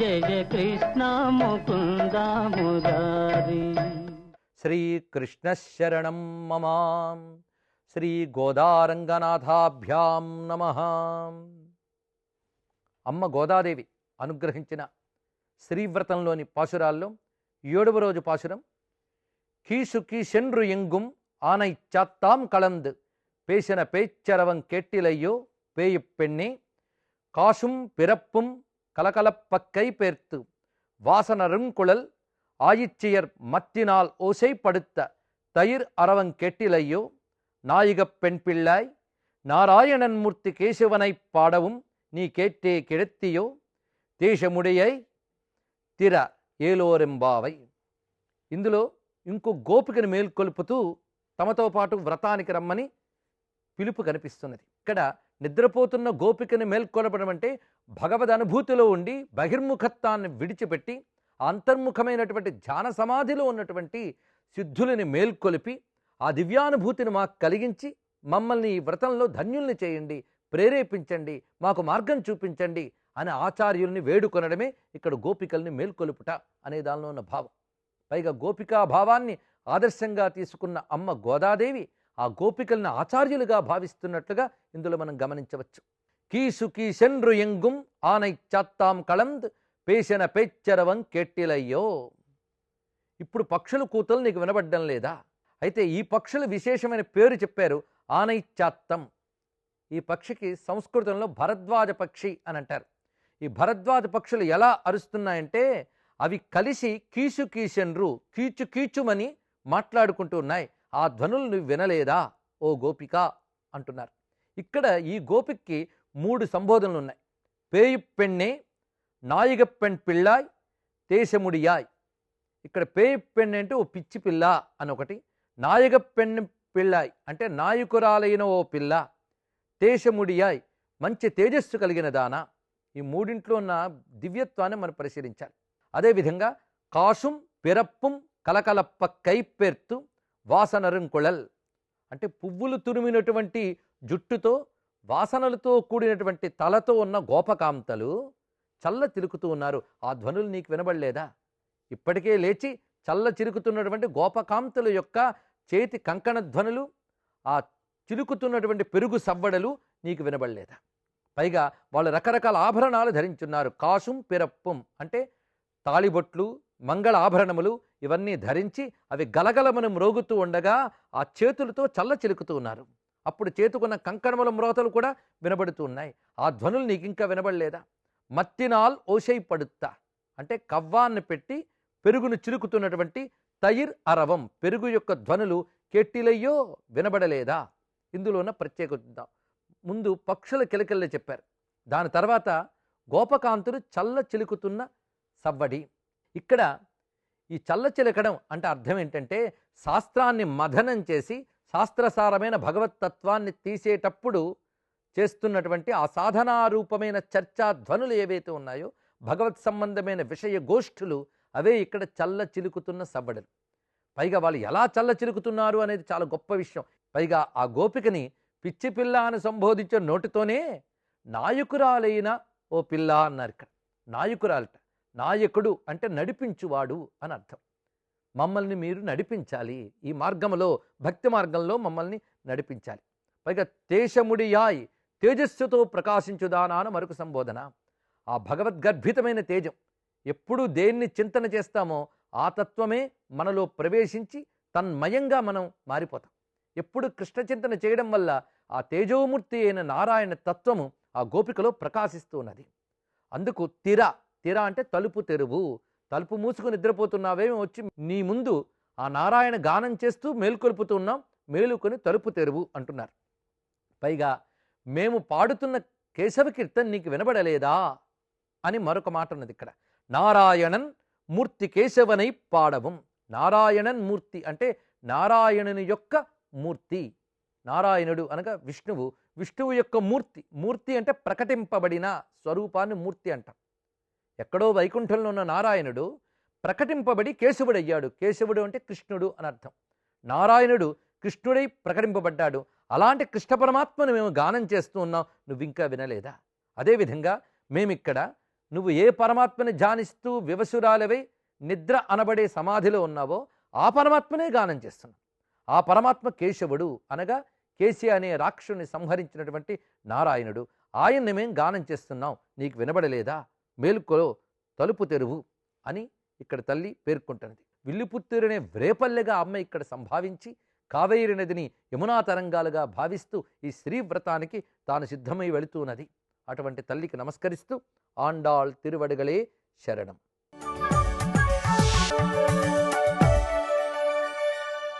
జయ జయ కృష్ణ ముకుంద మురారి శ్రీకృష్ణశరణం మమ శ్రీ గోదారంగనాథాభ్యాం నమ అమ్మ గోదాదేవి అనుగ్రహించిన శ్రీవ్రతంలోని పాశురాల్లో ఏడవ రోజు పాశురం కీసు కీశెన్రు ఎంగుం ఆనై చాత్తాం కళంద్ பேசின பேச்சரவங் கேட்டிலையோ பேயுப் பெண்ணே காசும் பிறப்பும் கலகலப்பக்கை பேர்த்து வாசனருங்குழல் ஆயிச்சியர் மத்தினால் ஓசைப்படுத்த தயிர் அரவங் கேட்டிலையோ நாயகப் பெண் பிள்ளாய் நாராயணன் மூர்த்தி கேசவனைப் பாடவும் நீ கேட்டே கிடத்தியோ దేశముడియై తిర ఏలోరెంబావై ఇందులో ఇంకో గోపికను మేల్కొల్పుతూ తమతో పాటు వ్రతానికి రమ్మని పిలుపు కనిపిస్తున్నది ఇక్కడ నిద్రపోతున్న గోపికను మేల్కొలపడం అంటే భగవద్ అనుభూతిలో ఉండి బహిర్ముఖత్వాన్ని విడిచిపెట్టి అంతర్ముఖమైనటువంటి ధ్యాన సమాధిలో ఉన్నటువంటి సిద్ధులని మేల్కొలిపి ఆ దివ్యానుభూతిని మాకు కలిగించి మమ్మల్ని ఈ వ్రతంలో ధన్యుల్ని చేయండి ప్రేరేపించండి మాకు మార్గం చూపించండి అని ఆచార్యుల్ని వేడుకొనడమే ఇక్కడ గోపికల్ని మేల్కొలుపుట అనే దానిలో ఉన్న భావం. పైగా గోపికా భావాన్ని ఆదర్శంగా తీసుకున్న అమ్మ గోదాదేవి ఆ గోపికల్ని ఆచార్యులుగా భావిస్తున్నట్లుగా ఇందులో మనం గమనించవచ్చు. కీసు కీసెన్రు ఎంగుం ఆనై చాత్తాం కళంద్ పేసిన పేచ్చరవం కెట్టిలయ్యో. ఇప్పుడు పక్షుల కూతలు నీకు వినబడ్డం లేదా? అయితే ఈ పక్షులు విశేషమైన పేరు చెప్పారు ఆనై చాత్తం. ఈ పక్షికి సంస్కృతంలో భరద్వాజ పక్షి అని అంటారు. ఈ భరద్వాజ పక్షులు ఎలా అరుస్తున్నాయంటే అవి కలిసి కీచు కీచెన్రు కీచు కీచుమని మాట్లాడుకుంటూ ఉన్నాయి. ఆ ధ్వనులు నువ్వు వినలేదా ఓ గోపిక? అంటున్నారు. ఇక్కడ ఈ గోపిక్కి మూడు సంబోధనలు ఉన్నాయి పేయు పెಣ್ಣే నాయిగ పెణ్ పిళ్ళాయ్ తేశముడియాయ్. ఇక్కడ పేయు పెణ్ అంటే ఓ పిచ్చి పిల్ల అని ఒకటి నాయగ పెణ్ పిళ్ళాయ్ అంటే నాయకురాలైన ఓ పిల్ల తేశముడియాయ్ మంచి తేజస్సు కలిగిన దాన? ఈ మూడింట్లో ఉన్న దివ్యత్వాన్ని మనం పరిశీలించాలి. అదేవిధంగా కాసుం పిరప్పుం కలకలప్ప కైపెర్తు వాసనరుంకుళల్ అంటే పువ్వులు తురిమినటువంటి జుట్టుతో వాసనలతో కూడినటువంటి తలతో ఉన్న గోపకాంతలు చల్ల తిరుకుతూ ఉన్నారు. ఆ ధ్వనులు నీకు వినబడలేదా? ఇప్పటికే లేచి చల్ల చిరుకుతున్నటువంటి గోపకాంతల యొక్క చేతి కంకణ ధ్వనులు ఆ చిలుకుతున్నటువంటి పెరుగు సవ్వడలు నీకు వినబడలేదా? పైగా వాళ్ళు రకరకాల ఆభరణాలు ధరించున్నారు. కాసుం పిరప్పుం అంటే తాళిబొట్లు మంగళ ఆభరణములు ఇవన్నీ ధరించి అవి గలగలమని మ్రోగుతూ ఉండగా ఆ చేతులతో చల్ల చిలుకుతూ ఉన్నారు. అప్పుడు చేతుకున్న కంకణముల మ్రోతలు కూడా వినబడుతూ ఉన్నాయి. ఆ ధ్వనులు నీకు ఇంకా వినబడలేదా? మత్తినాల్ ఓషై పడుతా అంటే కవ్వాన్ని పెట్టి పెరుగును చిలుకుతున్నటువంటి తయిర్ అరవం. పెరుగు యొక్క ధ్వనులు కెట్టిలయ్యో వినబడలేదా? ఇందులో ఉన్న ప్రత్యేకత ముందు పక్షుల కిలకిల్ల చెప్పారు. దాని తర్వాత గోపకాంతులు చల్ల చిలుకుతున్న సవ్వడి. ఇక్కడ ఈ చల్ల చిలకడం అంటే అర్థం ఏంటంటే శాస్త్రాన్ని మథనం చేసి శాస్త్రసారమైన భగవతత్వాన్ని తీసేటప్పుడు చేస్తున్నటువంటి ఆ సాధనారూపమైన చర్చా ధ్వనులు ఏవైతే ఉన్నాయో భగవత్ సంబంధమైన విషయ గోష్ఠులు అవే ఇక్కడ చల్ల చిలుకుతున్న సవ్వడలు. పైగా వాళ్ళు ఎలా చల్ల చిలుకుతున్నారు అనేది చాలా గొప్ప విషయం. పైగా ఆ గోపికని పిచ్చి పిల్ల అని సంబోధించిన నోటితోనే నాయకురాలైన ఓ పిల్ల అన్నారు ఇక్కడ. నాయకురాలట. నాయకుడు అంటే నడిపించువాడు అని అర్థం. మమ్మల్ని మీరు నడిపించాలి. ఈ మార్గంలో భక్తి మార్గంలో మమ్మల్ని నడిపించాలి. పైగా తేజముడియాయ్ తేజస్సుతో ప్రకాశించుదానా అని మరొక సంబోధన. ఆ భగవద్గర్భితమైన తేజం. ఎప్పుడు దేన్ని చింతన చేస్తామో ఆ తత్వమే మనలో ప్రవేశించి తన్మయంగా మనం మారిపోతాం. ఎప్పుడు కృష్ణ చింతన చేయడం వల్ల ఆ తేజోమూర్తి అయిన నారాయణ తత్వము ఆ గోపికలో ప్రకాశిస్తూ ఉన్నది. అందుకు తిర తీరా అంటే తలుపు తెరువు. తలుపు మూసుకుని నిద్రపోతున్నావేమో వచ్చి నీ ముందు ఆ నారాయణ గానం చేస్తూ మేల్కొల్పుతున్నాం మేలుకొని తలుపు తెరువు అంటున్నారు. పైగా మేము పాడుతున్న కేశవ కీర్తన్ నీకు వినబడలేదా? అని మరొక మాట ఉన్నది ఇక్కడ. నారాయణన్ మూర్తి కేశవనై పాడవం. నారాయణన్ మూర్తి అంటే నారాయణుని యొక్క మూర్తి. నారాయణుడు అనగా విష్ణువు. విష్ణువు యొక్క మూర్తి. మూర్తి అంటే ప్రకటింపబడిన స్వరూపాన్ని మూర్తి అంటాం. ఎక్కడో వైకుంఠంలో ఉన్న నారాయణుడు ప్రకటింపబడి కేశవుడయ్యాడు. కేశవుడు అంటే కృష్ణుడు అని అర్థం. నారాయణుడు కృష్ణుడై ప్రకటింపబడ్డాడు. అలాంటి కృష్ణ పరమాత్మను మేము గానం చేస్తూ ఉన్నాం. నువ్వు ఇంకా వినలేదా? అదేవిధంగా మేమిక్కడ నువ్వు ఏ పరమాత్మని ధ్యానిస్తూ వివసురాలవై నిద్ర అనబడే సమాధిలో ఉన్నావో ఆ పరమాత్మనే గానం చేస్తున్నాం. ఆ పరమాత్మ కేశవుడు అనగా కేసి అనే రాక్షుని సంహరించినటువంటి నారాయణుడు. ఆయన్ని మేం గానం చేస్తున్నాం. నీకు వినబడలేదా? మేలుకో తలుపు తెరువు అని ఇక్కడ తల్లి పేర్కొంటున్నది. విల్లుపుత్తూరనే వ్రేపల్లెగా అమ్మ ఇక్కడ సంభావించి కావేరి నదిని యమునా తరంగాలుగా భావిస్తూ ఈ శ్రీవ్రతానికి తాను సిద్ధమై వెళుతున్నది. అటువంటి తల్లికి నమస్కరిస్తూ ఆండాళ్ తిరువడుగలే శరణం.